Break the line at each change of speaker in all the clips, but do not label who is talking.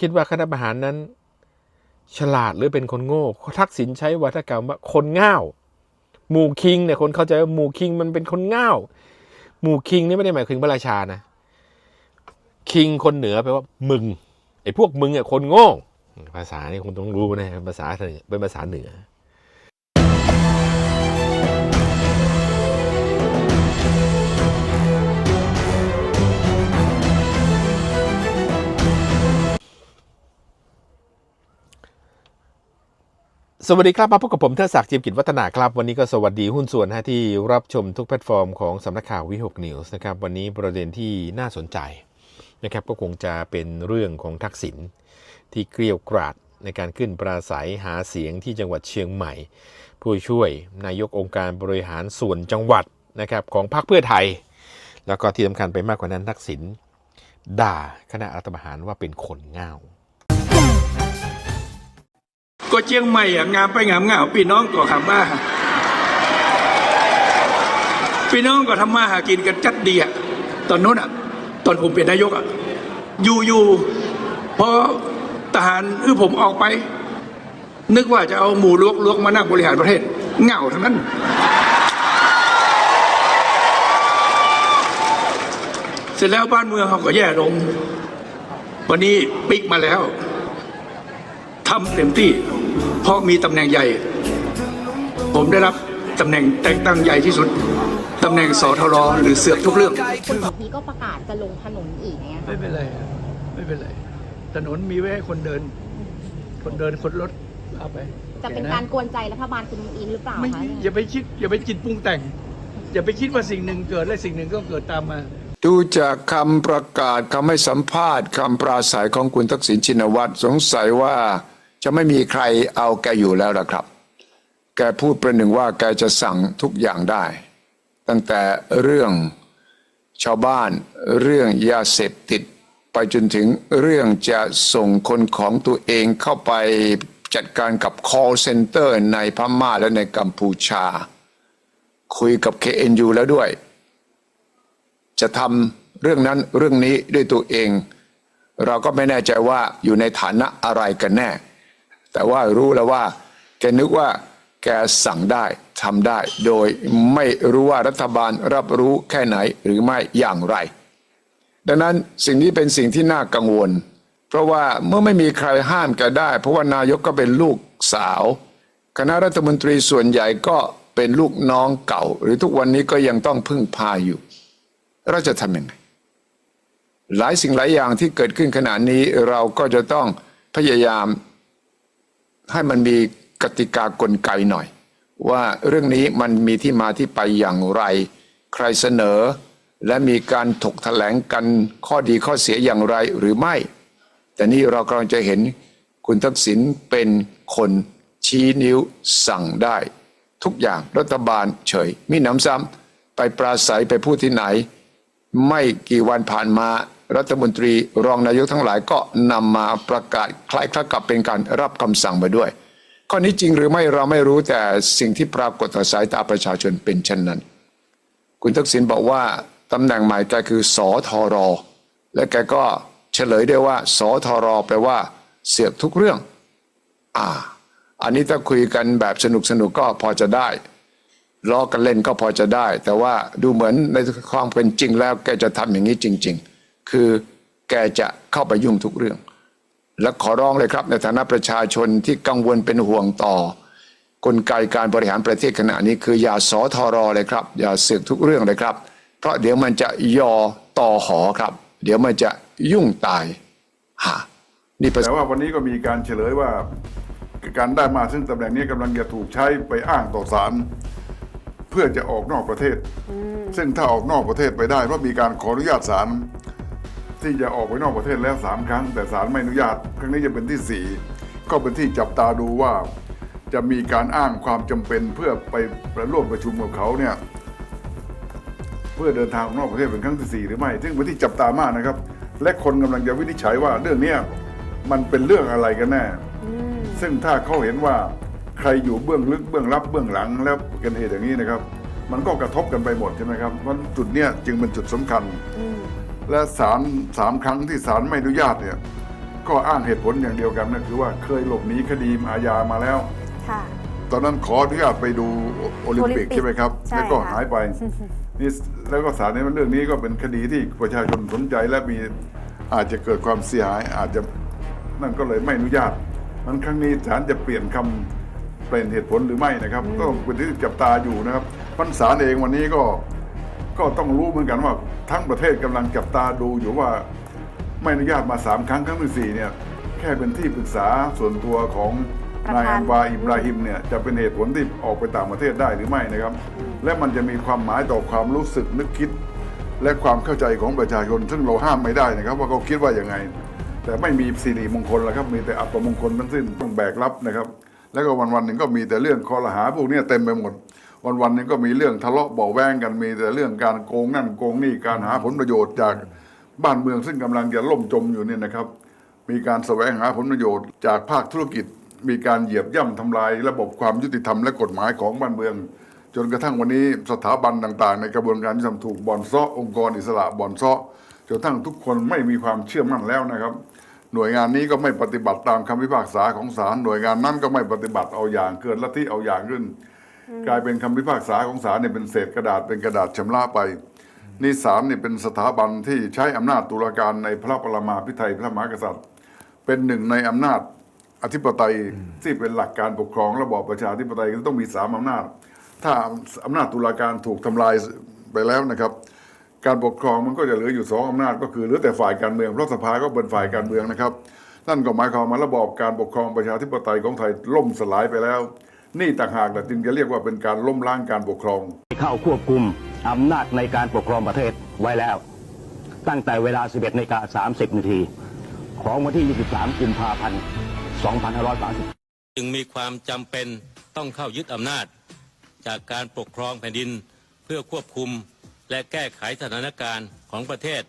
คิดว่าคณะประหารนั้น ฉลาดหรือเป็นคนโง่ทักษิณใช้วัฒกรรมว่าคนง่าวหมู่คิงเนี่ยคนเข้าใจว่าหมู่คิงมันเป็นคนง่าวหมู่คิงนี่ไม่ได้หมายถึงพระราชานะคิงคนเหนือแปลว่ามึงไอ้พวกมึงอะคนโง่ภาษานี่คงต้องรู้นะภาษาเหนือเป็นภาษาเหนือ สวัสดีครับ มาพบกับผมเทดศักดิ์จิมกิจวัฒนาครับ วันนี้ก็สวัสดีหุ้นส่วนฮะที่รับชมทุกแพลตฟอร์มของสำนักข่าววิหกนิวส์นะครับ วันนี้ประเด็นที่น่าสนใจนะครับก็คงจะเป็นเรื่องของทักษิณที่เกลียวกราดในการขึ้นปราศัยหาเสียงที่จังหวัดเชียงใหม่ ผู้ช่วยนายกองค์การบริหารส่วนจังหวัดนะครับของพรรคเพื่อไทย แล้วก็ที่สำคัญไปมากกว่านั้นทักษิณด่าคณะรัฐประหารว่าเป็นคนง่าว
ก็เชียงใหม่อะงามไปงามงามพี่น้องก็ขับมาพี่น้องก็ทำมาหากินกันจัดดีอะตอนโน้นอะ ตอนผมเป็นนายกอะอยู่อยู่พอทหารอือผมออกไป นึกว่าจะเอาหมูลวกลวกมานั่งบริหารประเทศเหงาทั้งนั้นเสร็จแล้วบ้านเมืองเขาก็แย่ลง วันนี้ปิกมาแล้วทำเต็มที่ เพราะมีตำแหน่งใหญ่ ผมได้รับตำแหน่งแต่งตั้งใหญ่ที่สุดตำแหน่งสทรหรือเสือกทุกเรื่อง
คุณสนธิก็ประกาศจะลงถนนอีกเนี่ย
ไม่
ค่ะ
เป็นไรครับไม่เป็นไร ถนนมีไว้ให้คนเดิน คนเดินคนรถเอาไป
จะเป็นการกวนใจรัฐบาลคุณอิงหรือเปล่า
ไม่
คะ
อย่าไปคิด อย่าไปจิตปรุงแต่ง อย่าไปคิดว่าสิ่งหนึ่งเกิดและสิ่งหนึ่งก็เกิดตามมา
ดูจากคำประกาศคำให้สัมภาษณ์คำปราศัยของคุณทักษิณชินวัตรสงสัยว่า จะไม่มีใครเอาแกอยู่แล้วล่ะครับ แกพูดประหนึ่งว่าแกจะสั่งทุกอย่างได้ ตั้งแต่เรื่องชาวบ้านเรื่องยาเสพติด ไปจนถึงเรื่องจะส่งคนของตัวเองเข้าไปจัดการกับ call center ในพม่าและในกัมพูชา คุยกับ KNU แล้วด้วย จะทำเรื่องนั้นเรื่องนี้ด้วยตัวเอง เราก็ไม่แน่ใจว่าอยู่ในฐานะอะไรกันแน่ แต่ว่ารู้แล้วว่า แกนึกว่าแกสั่งได้ทำได้ โดยไม่รู้ว่ารัฐบาลรับรู้แค่ไหนหรือไม่อย่างไร ดังนั้นสิ่งนี้เป็นสิ่งที่น่ากังวล เพราะว่าเมื่อไม่มีใครห้ามแกได้ เพราะว่านายกก็เป็นลูกสาว คณะรัฐมนตรีส่วนใหญ่ก็เป็นลูกน้องเก่า หรือทุกวันนี้ก็ยังต้องพึ่งพาอยู่ เราจะทำยังไงหลายสิ่งหลายอย่างที่เกิดขึ้นขณะนี้เราก็จะต้องพยายาม ให้มันมีกติกากลไกหน่อย ว่าเรื่องนี้มันมีที่มาที่ไปอย่างไร ใครเสนอ และมีการถกแถลงกันข้อดีข้อเสียอย่างไรหรือไม่ แต่นี่เรากำลังจะเห็นคุณทักษิณเป็นคนชี้นิ้วสั่งได้ ทุกอย่างรัฐบาลเฉย มีหนำซ้ำไปปราศัยไปพูดที่ไหน ไม่กี่วันผ่านมา รัฐมนตรีรองนายกทั้งหลายก็นำมาประกาศคล้ายๆกับเป็นการรับคำสั่งมาด้วย ข้อนี้จริงหรือไม่เราไม่รู้แต่สิ่งที่ปรากฏต่อสายตาประชาชนเป็นเช่นนั้น คุณทักษิณบอกว่าตำแหน่งใหม่แกคือสอทอรอและแกก็เฉลยได้ว่าสอทอรอแปลว่า เสือกทุกเรื่อง อ่า อันนี้ถ้าคุยกันแบบสนุกสนุกก็พอจะได้ล้อกันเล่นก็พอจะได้ แต่ว่าดูเหมือนในความเป็นจริงแล้วแกจะทำอย่างนี้จริง ๆ คือแกจะเข้าไปยุ่งทุกเรื่อง และขอร้องเลยครับ ในฐานะประชาชนที่กังวลเป็นห่วงต่อกลไกการบริหารประเทศขณะนี้คืออย่าสอทอรอเลยครับ อย่าเสือกทุกเรื่องเลยครับ เพราะเดี๋ยวมันจะยอต่อหอครับ เดี๋ยวมันจะยุ่งตายฮะนี่ประ
แต่ว่าวันนี้ก็มีการเฉลยว่า การได้มาซึ่งตำแหน่งนี้กำลังจะถูกใช้ไปอ้างต่อศาลเพื่อจะออกนอกประเทศ ซึ่งถ้าออกนอกประเทศไปได้เพราะมีการขออนุญาตศาล ที่จะออกไปนอกประเทศแล้วสามครั้ง แต่ศาลไม่อนุญาต ครั้งนี้จะเป็นที่สี่ก็เป็นที่จับตาดูว่า จะมีการอ้างความจำเป็นเพื่อไปประร่วมประชุมกับเขาเนี่ยเพื่อเดินทางออกนอกประเทศเป็นครั้งที่สี่หรือไม่ ซึ่งเป็นที่จับตามากนะครับ และคนกำลังจะวินิจฉัยว่าเรื่องเนี้ยมันเป็นเรื่องอะไรกันแน่ ซึ่งถ้าเขาเห็นว่าใครอยู่เบื้องลึกเบื้องลับเบื้องหลังแล้วกันเหตุอย่างนี้นะครับ มันก็กระทบกันไปหมดใช่ไหมครับเพราะจุดเนี้ยจึงเป็นจุดสำคัญ และศาลสามครั้งที่ศาลไม่อนุญาตเนี่ยก็อ้างเหตุผลอย่างเดียวกันนั่นคือว่าเคยหลบหนีคดีอาญามาแล้ว
ค่ะ
ตอนนั้นขออนุญาตไปดูโอลิมปิก
โอลิมปิก
ใช่ไหมครับ
ใช่
แล้วก็
ค่ะ
หายไปนี่แล้วก็สารในเรื่องนี้ก็เป็นคดีที่ประชาชนสนใจและมีอาจจะเกิดความเสียหาย อาจจะนั่นก็เลยไม่อนุญาตมันครั้งนี้ศาลจะเปลี่ยนคำเปลี่ยนเหตุผลหรือไม่นะครับ ก็ต้องเป็นที่จับตาอยู่นะครับพันศาลเองวันนี้ก็ ก็ต้องรู้เหมือนกันว่าทั้งประเทศกำลังจับตาดูอยู่ว่าไม่อนุญาตมาสามครั้งครั้งที่สี่เนี่ยแค่เป็นที่ปรึกษาส่วนตัวของนายอันวาอิบราฮิมเนี่ยจะเป็นเหตุผลที่ออกไปต่างประเทศได้หรือไม่นะครับ และมันจะมีความหมายต่อความรู้สึกนึกคิด และความเข้าใจของประชาชน ซึ่งเราห้ามไม่ได้นะครับ ว่าเขาคิดว่าอย่างไง แต่ไม่มีสิริมงคลแล้วครับมีแต่อัปมงคลทั้งสิ้นต้องแบกรับนะครับ แล้วก็วันวันหนึ่งก็มีแต่เรื่องคอรหาพวกนี้เต็มไปหมด วันวันๆนึงก็มีเรื่องทะเลาะเบาแวงกันมีแต่เรื่องการโกงนั่นโกงนี่การหาผลประโยชน์จากบ้านเมืองซึ่งกำลังจะล่มจมอยู่เนี่ยนะครับ มีการแสวงหาผลประโยชน์จากภาคธุรกิจ มีการเหยียบย่ำทำลาย ระบบความยุติธรรมและกฎหมายของบ้านเมือง จนกระทั่งวันนี้สถาบันต่างๆ ในกระบวนการยุติธรรมถูกบ่อนซาะองค์กรอิสระบ่อนซาะจนกระทั่งทุกคนไม่มีความเชื่อมั่นแล้วนะครับ หน่วยงานนี้ก็ไม่ปฏิบัติตามคำพิพากษาของศาลหน่วยงานนั้นก็ไม่ปฏิบัติเอาอย่างเกิดลัทธิเอาอย่างขึ้น กลายเป็นคำพิพากษาของศาลเนี่ยเป็นเศษกระดาษเป็นกระดาษชำระไป นี่ศาลเนี่ยเป็นสถาบันที่ใช้อำนาจตุลาการในพระปรมาภิไธยพระมหากษัตริย์ เป็นหนึ่งในอำนาจอธิปไตยที่เป็นหลักการปกครองระบอบประชาธิปไตยก็ต้องมีสามอำนาจ ถ้าอำนาจตุลาการถูกทำลายไปแล้วนะครับ การปกครองมันก็จะเหลืออยู่สองอำนาจก็คือเหลือแต่ฝ่ายการเมืองเพราะสภาก็เป็นฝ่ายการเมืองนะครับนั่นก็หมายความว่าระบอบการปกครองประชาธิปไตยของไทยล่มสลายไปแล้ว นี่ต่างหากแหละจึงจะเรียกว่าเป็นการล้มล้างการปกครอง
เข้าควบคุมอำนาจในการปกครองประเทศไว้แล้ว ตั้งแต่เวลา 11นาฬิกา30 นาที ของวันที่ 23 กุมภาพันธ์ 2530
จึงมีความจำเป็นต้องเข้ายึดอำนาจ จากการปกครองแผ่นดินเพื่อควบคุมและแก้ไขสถานการณ์ของประเทศ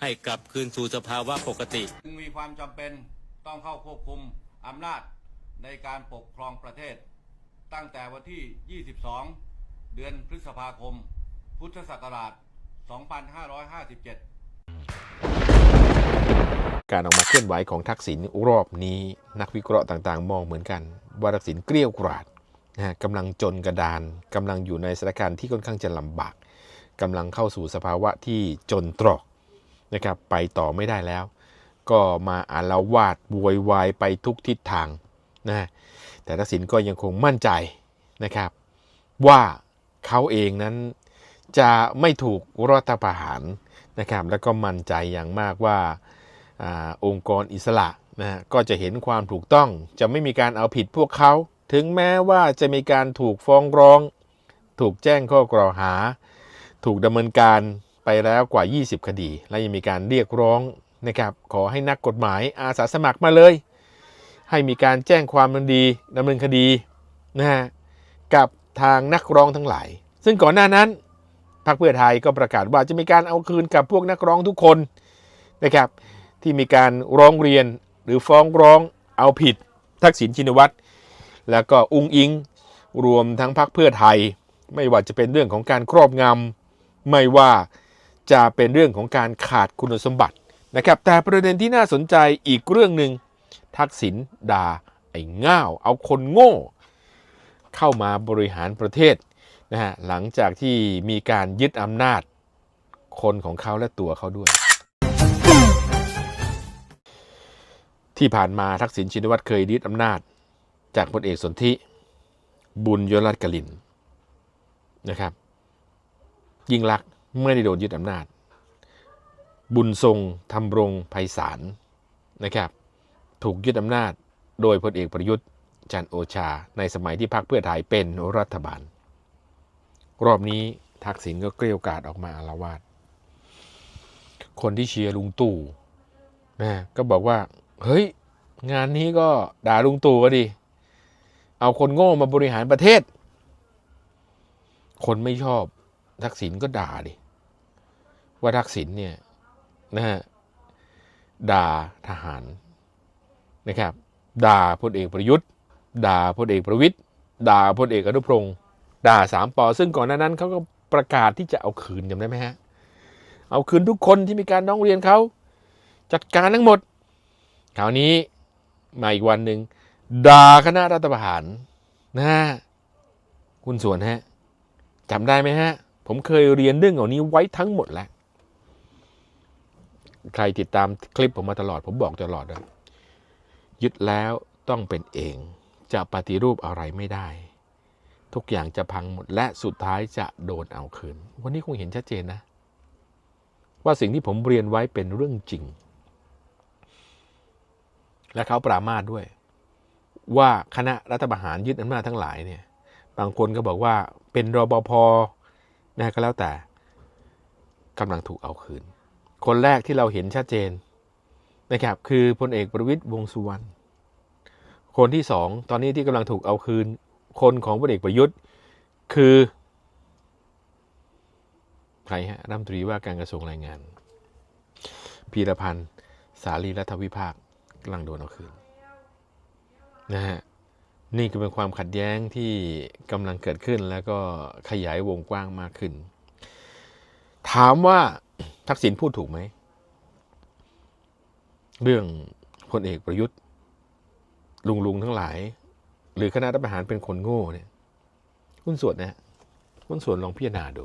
ให้กลับคืนสู่สภาวะปกติ
จึงมีความจำเป็นต้องเข้าควบคุมอำนาจในการปกครองประเทศ ตั้งแต่วันที่ 22 เดือนพฤษภาคม พุทธศักราช 2557
การออกมาเคลื่อนไหวของทักษิณรอบนี้ นักวิเคราะห์ต่างๆ มองเหมือนกัน ว่าทักษิณเกลี้ยวกราดนะฮะกำลังจนกระดานกำลังอยู่ในสถานการณ์ที่ค่อนข้างจะลำบากกำลังเข้าสู่สภาวะที่จนตรอกนะครับไปต่อไม่ได้แล้ว ก็มาอาละวาดโวยวายไปทุกทิศทางนะ แต่ทักษิณก็ยังคงมั่นใจนะครับว่าเขาเองนั้นจะไม่ถูกรัฐประหารนะครับแล้วก็มั่นใจอย่างมากว่าอาองค์กรอิสระนะฮะก็จะเห็นความถูกต้องจะไม่มีการเอาผิดพวกเขา ถึงแม้ว่าจะมีการถูกฟ้องร้อง ถูกแจ้งข้อกล่าวหา ถูกดำเนินการไปแล้วกว่า 20 คดี และยังมีการเรียกร้องนะครับขอให้นักกฎหมายอาสาสมัครมาเลย ให้มีการแจ้งความดำเนินดีดำเนินคดีนะฮะกับทางนักร้องทั้งหลาย ซึ่งก่อนหน้านั้นพรรคเพื่อไทยก็ประกาศว่าจะมีการเอาคืนกับพวกนักร้องทุกคนนะครับที่มีการร้องเรียนหรือฟ้องร้องเอาผิดทักษิณชินวัตรแล้วก็อุงอิง รวมทั้งพรรคเพื่อไทย ไม่ว่าจะเป็นเรื่องของการครอบงำไม่ว่าจะเป็นเรื่องของการขาดคุณสมบัตินะครับแต่ประเด็นที่น่าสนใจอีกเรื่องหนึ่ง ทักษิณด่าไอ้ง่าว เอาคนโง่ เข้ามาบริหารประเทศนะฮะหลังจากที่มีการยึดอำนาจคนของเขาและตัวเขาด้วย ที่ผ่านมาทักษิณชินวัตรเคยยึดอำนาจ จากพลเอกสนธิบุญยรัตน์กลินนะครับยิ่งลักษณ์ไม่ได้โดนยึดอำนาจ บุญทรงทำรงไพศาลนะครับ ถูกยึดอำนาจ โดยพลเอกประยุทธ์จันโอชา ในสมัยที่พรรคเพื่อไทยเป็นรัฐบาล รอบนี้ทักษิณก็เกลียวกาดออกมาอาละวาดคนที่เชียร์ลุงตู่นะก็บอกว่า เฮ้ย งานนี้ก็ด่าลุงตู่ก็ดี เอาคนโง่มาบริหารประเทศ คนไม่ชอบทักษิณก็ด่าดิ ว่าทักษิณเนี่ยนะฮะด่าทหาร นะครับด่าพลเอกประยุทธ์ ด่าพลเอกประวิตยด่าพลเอกอนุพงศ์ด่าสามปอซึ่งก่อนหน้านั้นเขาก็ประกาศที่จะเอาคืนจำได้ไหมฮะเอาคืนทุกคนที่มีการร้องเรียนเขาจัดการทั้งหมดคราวนี้มาอีกวันหนึ่งด่าคณะรัฐประหารนะฮะคุณส่วนฮะจำได้ไหมฮะ ผมเคยเรียนเรื่องเหล่านี้ไว้ทั้งหมดแล้ว ใครติดตามคลิปผมมาตลอด ผมบอกตลอดว่ายึ ยึดแล้วต้องเป็นเอง จะปฏิรูปอะไรไม่ได้ ทุกอย่างจะพังหมดและสุดท้ายจะโดนเอาคืน วันนี้คงเห็นชัดเจนนะ ว่าสิ่งที่ผมเรียนไว้เป็นเรื่องจริง และเขาปรามาสด้วย ว่าคณะรัฐประหารยึดอำนาจทั้งหลายเนี่ยบางคนก็บอกว่าเป็นรบพนะก็แล้วแต่กำลังถูกเอาคืน คนแรกที่เราเห็นชัดเจน นะครับคือพลเอกประวิตยวงสุวรรณคนที่สองตอนนี้ที่กำลังถูกเอาคืนคนของพลเอกประยุทธ์คือใครฮะรัฐมนตรีว่าการกระทรวงแรงงาน พีรพันธ์สารีรัฐวิภาคกำลังโดนเอาคืนนะฮะนี่คือเป็นความขัดแย้งที่กำลังเกิดขึ้นแล้วก็ขยายวงกว้างมากขึ้น ถามว่าทักษิณพูดถูกไหม เรื่องพลเอกประยุทธ์ ลุงลุงๆทั้งหลาย หรือคณะรัฐประหารเป็นคนโง่เนี่ยคุณส่วนนะฮะคุณส่วนลองพิจารณาดู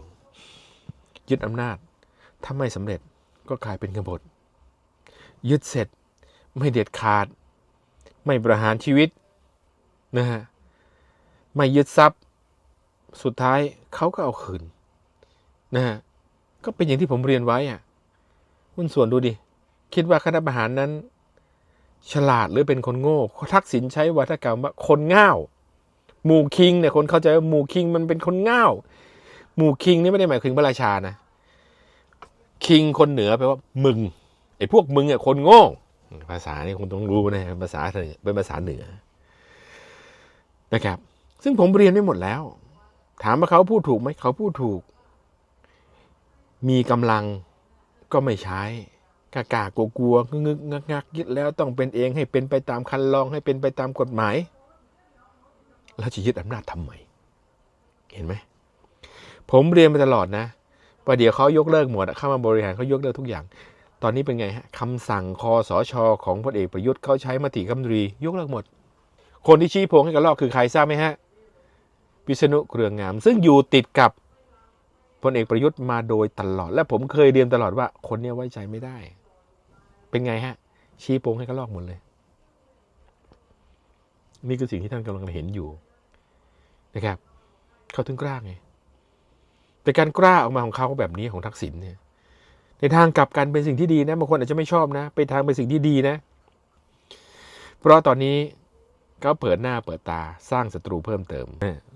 ยึดอำนาจถ้าไม่สำเร็จก็กลายเป็นกบฏ ยึดเสร็จไม่เด็ดขาด ไม่ประหารชีวิตนะฮะไม่ยึดทรัพย์ สุดท้ายเขาก็เอาคืนนะฮะก็เป็นอย่างที่ผมเรียนไว้อะคุณส่วนดูดิ คิดว่าคณะประหารนั้น ฉลาดหรือเป็นคนโง่ทักษิณใช้วัฒกรรมว่าคนง่าวหมู่คิงเนี่ยคนเข้าใจว่าหมู่คิงมันเป็นคนง่าวหมู่คิงนี่ไม่ได้หมายถึงพระราชานะคิงคนเหนือแปลว่ามึงไอ้พวกมึงอะคนโง่ภาษานี่คงต้องรู้นะภาษาเป็นภาษาเหนือนะครับ ซึ่งผมเรียนไม่หมดแล้ว ถามว่าเขาพูดถูกไหมเขาพูดถูก มีกำลังก็ไม่ใช้ กากากลัวกลัวงึกงึกงักงักยึดแล้วต้องเป็นเองให้เป็นไปตามคันลองให้เป็นไปตามกฎหมาย แล้วจะยึดอำนาจทำไม เห็นไหม ผมเรียนมาตลอดนะว่าเดี๋ยวเขายกเลิกหมดเข้ามาบริหารเขายกเลิกทุกอย่าง ตอนนี้เป็นไงฮะคำสั่งคอสชของพลเอกประยุทธ์เขาใช้มติคำรียกเลิกหมด คนที่ชี้โพงให้กระลอกคือใครทราบไหมฮะวิษณุเครืองงาม ซึ่งอยู่ติดกับพลเอกประยุทธ์มาโดยตลอด และผมเคยเรียนตลอดว่าคนนี้ไว้ใจไม่ได้ เป็นไงฮะ ชี้โพงให้กระลอกหมดเลย นี่คือสิ่งที่ท่านกำลังเห็นอยู่นะครับ เขาถึงกล้าไง แต่การกล้าออกมาของเขาแบบนี้ของทักษิณเนี่ย ในทางกลับกันเป็นสิ่งที่ดีนะบางคนอาจจะไม่ชอบนะไปทางเป็นสิ่งที่ดีนะ เพราะตอนนี้เขาเปิดหน้าเปิดตาสร้างศัตรูเพิ่มเติม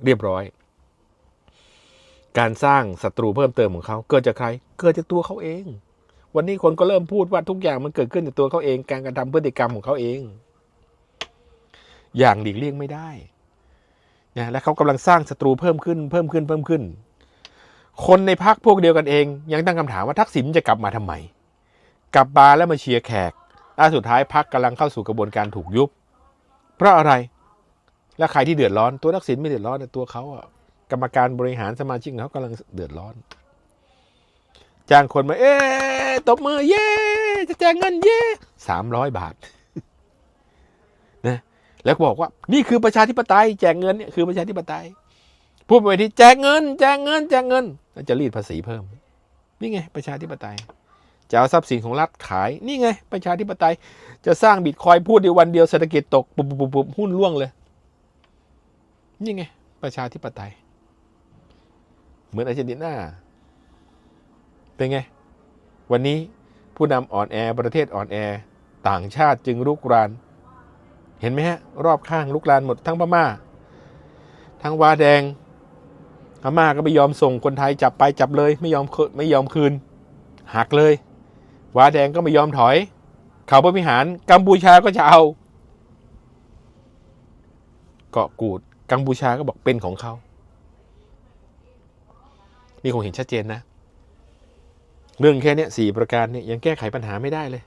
เรียบร้อย การสร้างศัตรูเพิ่มเติมของเขาเกิดจากใคร เกิดจากตัวเขาเอง วันนี้คนก็เริ่มพูดว่าทุกอย่างมันเกิดขึ้นจากตัวเขาเอง การกระทำพฤติกรรมของเขาเอง อย่างหลีกเลี่ยงไม่ได้นะและเขากำลังสร้างศัตรูเพิ่มขึ้น เพิ่มขึ้นเพิ่มขึ้น คนในพักพวกเดียวกันเอง ยังตั้งคำถามว่าทักษิณจะกลับมาทำไม กลับมาแล้วมาเชียร์แขกล่าสุดท้ายพักกำลังเข้าสู่กระบวนการถูกยุบ เพราะอะไร และใครที่เดือดร้อนตัวทักษิณไม่เดือดร้อนแต่ตัวเขาอะกรรมการบริหารสมาชิกเขากำลังเดือดร้อน จ้างคนมา เอ๊ะตบมือเย้จะแจกเงินเย้สามร้อยบาทนะแล้วบอกว่า นี่คือประชาธิปไตย แจกเงินเนี่ยคือประชาธิปไตย พูดไปที่แจกเงิน แจกเงิน แจกเงินแล้วจะรีดภาษีเพิ่ม นี่ไง ประชาธิปไตยจะเอาทรัพย์สินของรัฐขาย นี่ไง ประชาธิปไตย จะสร้างบิตคอยพูดในวันเดียวเศรษฐกิจตกปุบปุบปุบปุบหุ้นร่วงเลย นี่ไง ประชาธิปไตย เหมือนอาร์เจนตินา เป็นไง วันนี้ผู้นำอ่อนแอประเทศอ่อนแอ ต่างชาติจึงลุกราน เห็นไหมฮะ รอบข้างลุกรานหมดทั้งพม่า ทั้งวาแดงพม่าก็ไม่ยอมส่งคนไทยจับไปจับเลยไม่ยอมคืนไม่ยอมคืนหักเลย วาแดงก็ไม่ยอมถอย เขาพระวิหารกัมพูชาก็จะเอา เกาะกูดกัมพูชาก็บอกเป็นของเขา นี่คงเห็นชัดเจนนะ เรื่องแค่เนี้ยสี่ประการเนี่ยยังแก้ไขปัญหาไม่ได้เลย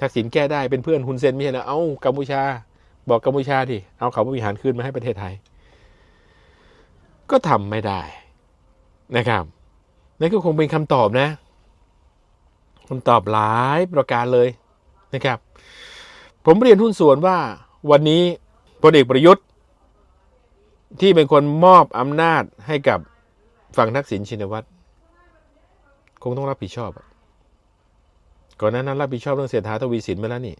ทักษิณแก้ได้เป็นเพื่อนฮุนเซนไม่ใช่เหรอเอากัมพูชา บอกกัมพูชาดิเอาเขาบริหารคืนมาให้ประเทศไทย ก็ทำไม่ได้นะครับนั่นก็คงเป็นคำตอบนะคำตอบหลายประการเลยนะครับ ผมเรียนหุ้นส่วนว่าวันนี้พลเอกประยุทธ์ ที่เป็นคนมอบอำนาจให้กับฝั่งทักษิณชินวัตร งต้องรับผิดชอบ ก่อนหนานั้นรับผิดชอบเรื่องเศรษฐาทวีสินมาแล้วนี่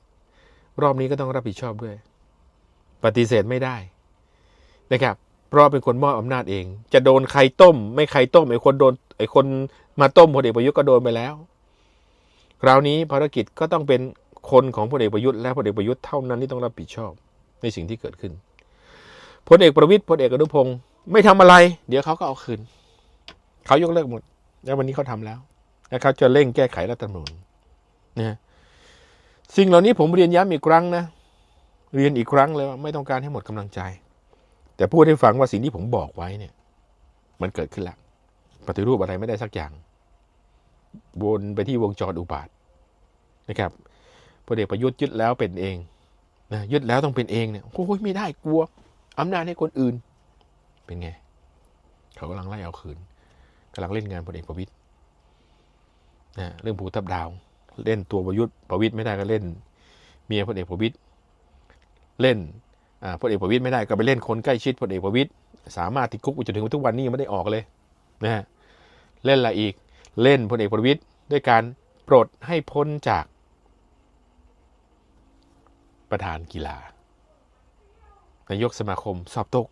รอบนี้ก็ต้องรับผิดชอบด้วย ปฏิเสธไม่ได้นะครับ เพราะเป็นคนมอบอำนาจเอง จะโดนใครต้ม ไม่ใครต้มไอ้คนโดนไอ้คนมาต้มพลเอกประยุทธ์ก็โดนไปแล้ว คราวนี้ภารกิจก็ต้องเป็นคนของพลเอกประยุทธ์และพลเอกประยุทธ์เท่านั้นที่ต้องรับผิดชอบ ในสิ่งที่เกิดขึ้นพลเอกประวิตยพลเอกอนุพงศ์ไม่ทำอะไร เดี๋ยวเขาก็เอาคืน เขายกเลิกหมด แล้ววันนี้เขาทำแล้ว และเขาจะเร่งแก้ไขรัฐธรรมนูญนะสิ่งเหล่านี้ผมเรียนย้ำอีกครั้งนะ เรียนอีกครั้งเลยว่าไม่ต้องการให้หมดกำลังใจ แต่พูดให้ฟังว่าสิ่งที่ผมบอกไว้เนี่ย มันเกิดขึ้นแล้วปฏิรูปอะไรไม่ได้สักอย่าง วนไปที่วงจรอุบาทนะครับพลเอกประยุทธ์ยึดแล้วเป็นเองนะยึดแล้วต้องเป็นเองเนี่ยโอ้ยไม่ได้กลัวอำนาจให้คนอื่น เป็นไง เขากำลังไล่เอาคืนกำลังเล่นงานพลเอกประวิตย นะเรื่องภูทับดาว เล่นตัวประยุทธ์ประวิตย์ไม่ได้ก็เล่น เมียพลเอกประวิตย์เล่นพลเอกประวิตย์ไม่ได้ก็ไปเล่นคนใกล้ชิดพลเอกประวิตย์สามารถติดคุกไปจนถึงทุกวันนี้ยังไม่ได้ออกเลยนะฮะเล่นอะไรอีกเล่นพลเอกประวิตย์ด้วยการปลดให้พ้นจาก ประธานกีฬานายกสมาคมสอบตก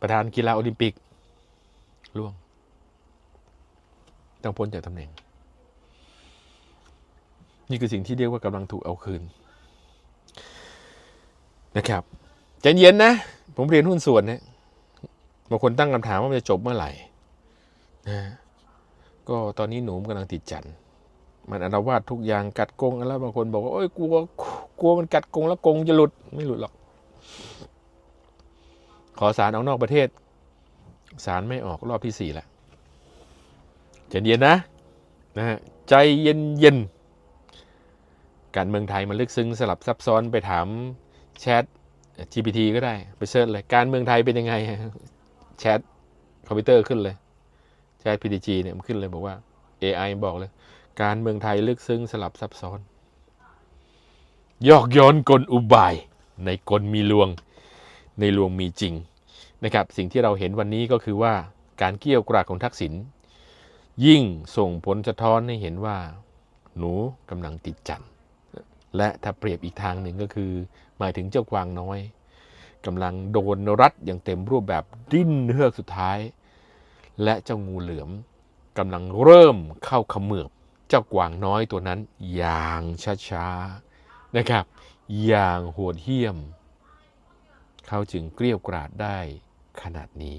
ประธานกีฬาโอลิมปิกล่วง ต้องพ้นจากตำแหน่ง นี่คือสิ่งที่เรียกว่ากำลังถูกเอาคืนนะครับใจเย็นนะ ผมเรียนหุ้นส่วนเนะบางคนตั้งคำถามว่ามันจะจบเมื่อไหร่นะก็ตอนนี้หนูกำลังติดจันทร์มันอาวาดทุกอย่างกัดกงแล้วบางคนบอกว่าโอ้ยกลัวกลัวมันกัดกงแล้วกงจะหลุดไม่หลุดหรอก ขอสารออกนอกประเทศสารไม่ออกรอบที่สี่แล้ว ใจเย็นนะนะฮะใจเย็นเย็นการเมืองไทยมันลึกซึ้งสลับซับซ้อนไปถามแชท GPT ก็ได้ไปเสิร์ชเลยการเมืองไทยเป็นยังไงแชทคอมพิวเตอร์ขึ้นเลยแชท PTG เนี่ยมันขึ้นเลยบอกว่า AI บอกเลย การเมืองไทยลึกซึ้งสลับซับซ้อน ยอกย้อนกลอุบาย ในกลมีลวง ในลวงมีจริงนะครับ สิ่งที่เราเห็นวันนี้ก็คือว่าการเกี่ยวกราดของทักษิณ ยิ่งส่งผลสะท้อนให้เห็นว่า หนูกำลังติดจันทร์และถ้าเปรียบอีกทางหนึ่งก็คือ หมายถึงเจ้ากวางน้อยกำลังโดนรัดอย่างเต็มรูปแบบดิ้นเฮือกสุดท้าย และเจ้างูเหลือมกำลังเริ่มเข้าเขมือบเจ้ากวางน้อยตัวนั้น อย่างช้าๆนะครับ อย่างโหดเหี้ยม เขาจึงเกลี้ยวกราดได้ขนาดนี้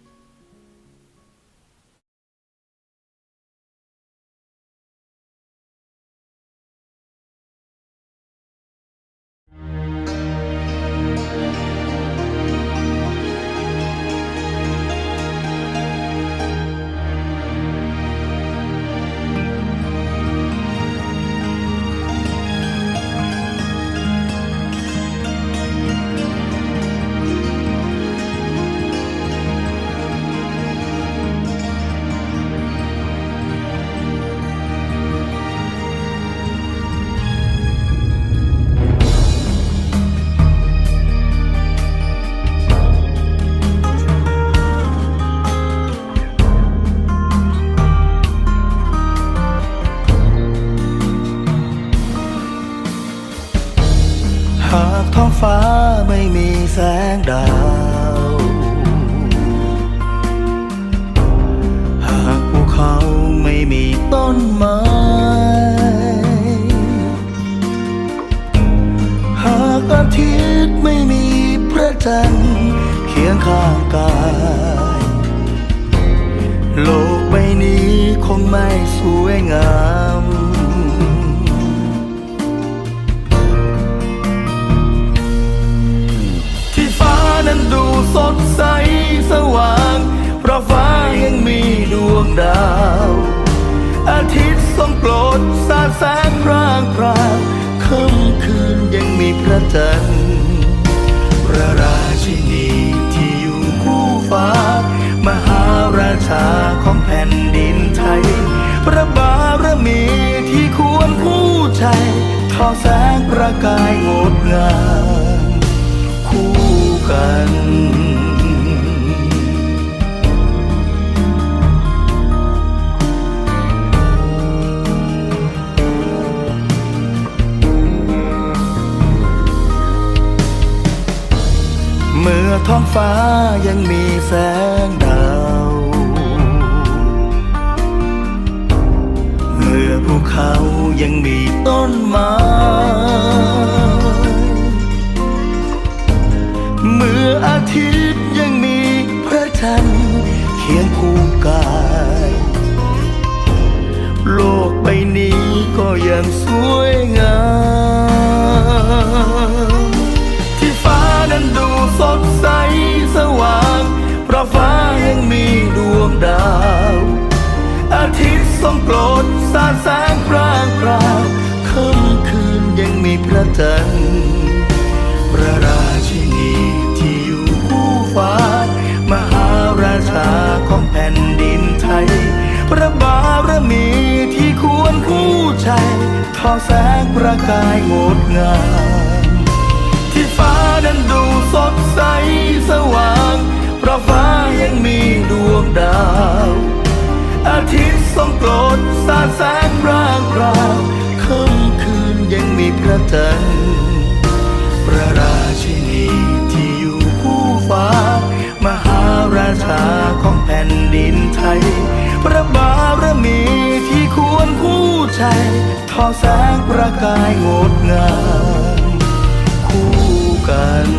จันเคียงข้างกาย โลกใบนี้คงไม่สวยงามที่ฟ้านั้นดูสดใสสว่าง เพราะฟ้ายังมีดวงดาว อาทิตย์ทรงโปรดสาดแสงพรางพรางค่ำคืนยังมีพระจันทร์าของแผ่นดินไทยพระบารมีที่ควรผู้ใจทอแสงประกายงดงามคู่กันเมื่อท้องฟ้ายังมีแสง ต้นไม้เมื่ออาทิตย์ยังมีพระจันทร์เคียงคู่กาย โลกใบนี้ก็ยังสวย ระกายงดงาม ที่ฟ้านั้นดูสดใสสว่างเพราะฟ้ายังมีดวงดาว อาทิตย์ส่องโปรดสาดแสงร่างราวค่ำคืนยังมีพระจันทร์พระราชินีที่อยู่คู่ฟ้า มหาราชาของแผ่นดินไทย พระบารมีที่ควรคู่ ใจทอแสงประกายงดงามคู่กัน